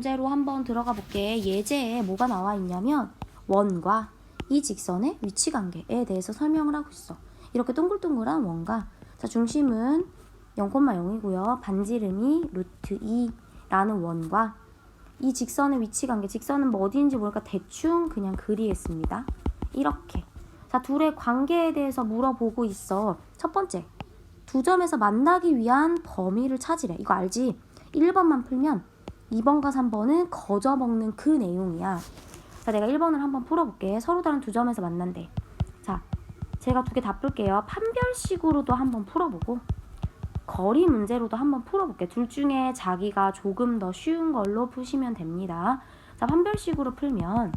문제로 한번 들어가 볼게. 예제에 뭐가 나와 있냐면 원과 이 직선의 위치 관계에 대해서 설명을 하고 있어. 이렇게 동글동글한 원과 자 중심은 0,0이고요. 반지름이 루트 2라는 원과 이 직선의 위치 관계, 직선은 뭐 어디인지 모르니까 대충 그냥 그리겠습니다. 이렇게. 자, 둘의 관계에 대해서 물어보고 있어. 첫 번째, 두 점에서 만나기 위한 범위를 찾으래. 이거 알지? 1번만 풀면 2번과 3번은 거저 먹는 그 내용이야. 자, 내가 1번을 한번 풀어볼게. 서로 다른 두 점에서 만난대. 자, 제가 두 개 다 풀게요. 판별식으로도 한번 풀어보고 거리 문제로도 한번 풀어볼게. 둘 중에 자기가 조금 더 쉬운 걸로 푸시면 됩니다. 자, 판별식으로 풀면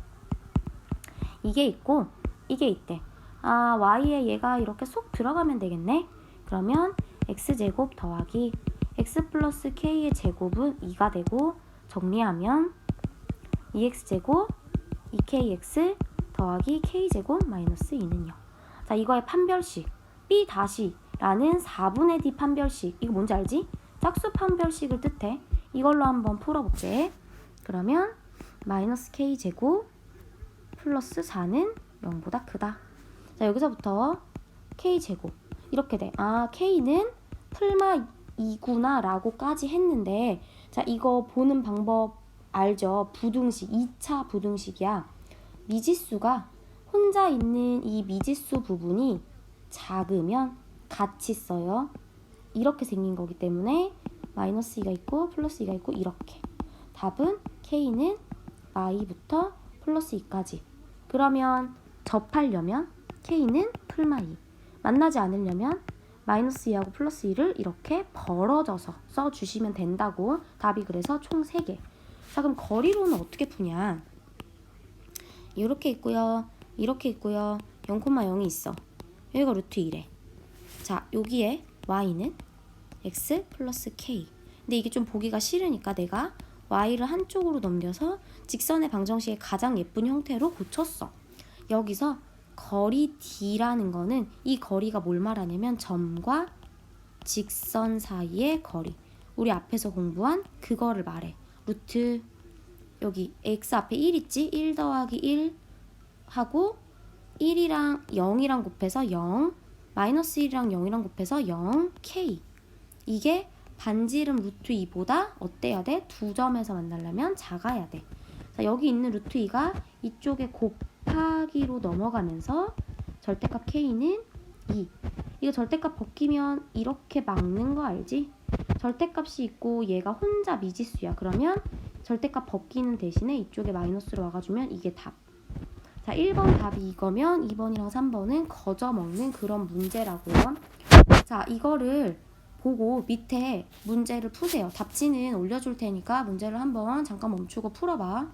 이게 있고 이게 있대. 아, y에 얘가 이렇게 쏙 들어가면 되겠네. 그러면 x제곱 더하기 x 플러스 k의 제곱은 2가 되고 정리하면 2x제곱 2kx 더하기 k제곱 마이너스 2는요. 자, 이거의 판별식 b 다시 라는 4분의 d 판별식 이거 뭔지 알지? 짝수 판별식을 뜻해. 이걸로 한번 풀어볼게. 그러면 마이너스 k제곱 플러스 4는 0보다 크다. 자, 여기서부터 k제곱 이렇게 돼. 아, k는 풀마 2구나 라고까지 했는데 자, 이거 보는 방법 알죠? 부등식, 2차 부등식이야. 미지수가 혼자 있는 이 미지수 부분이 작으면 같이 써요. 이렇게 생긴 거기 때문에 마이너스 2가 있고 플러스 2가 있고 이렇게. 답은 k는 i부터 플러스 2까지. 그러면 접하려면 k는 풀마 2. 만나지 않으려면 마이너스 2하고 플러스 2를 이렇게 벌어져서 써주시면 된다고 답이 그래서 총 3개. 자 그럼 거리로는 어떻게 푸냐? 이렇게 있고요. 이렇게 있고요. 0,0이 있어. 여기가 루트 2래. 자 여기에 y는 x 플러스 k. 근데 이게 좀 보기가 싫으니까 내가 y를 한쪽으로 넘겨서 직선의 방정식의 가장 예쁜 형태로 고쳤어. 여기서 거리 d라는 거는 이 거리가 뭘 말하냐면 점과 직선 사이의 거리. 우리 앞에서 공부한 그거를 말해. 루트 여기 x 앞에 1 있지? 1 더하기 1 하고 1이랑 0이랑 곱해서 0 마이너스 1이랑 0이랑 곱해서 0 k 이게 반지름 루트 2보다 어때야 돼? 두 점에서 만나려면 작아야 돼. 자, 여기 있는 루트 2가 이쪽에 곱하기로 넘어가면서 절대값 k는 2. 이거 절대값 벗기면 이렇게 막는 거 알지? 절대값이 있고 얘가 혼자 미지수야. 그러면 절대값 벗기는 대신에 이쪽에 마이너스로 와가주면 이게 답. 자, 1번 답이 이거면 2번이랑 3번은 거저 먹는 그런 문제라고요. 자, 이거를 보고 밑에 문제를 푸세요. 답지는 올려줄 테니까 문제를 한번 잠깐 멈추고 풀어봐.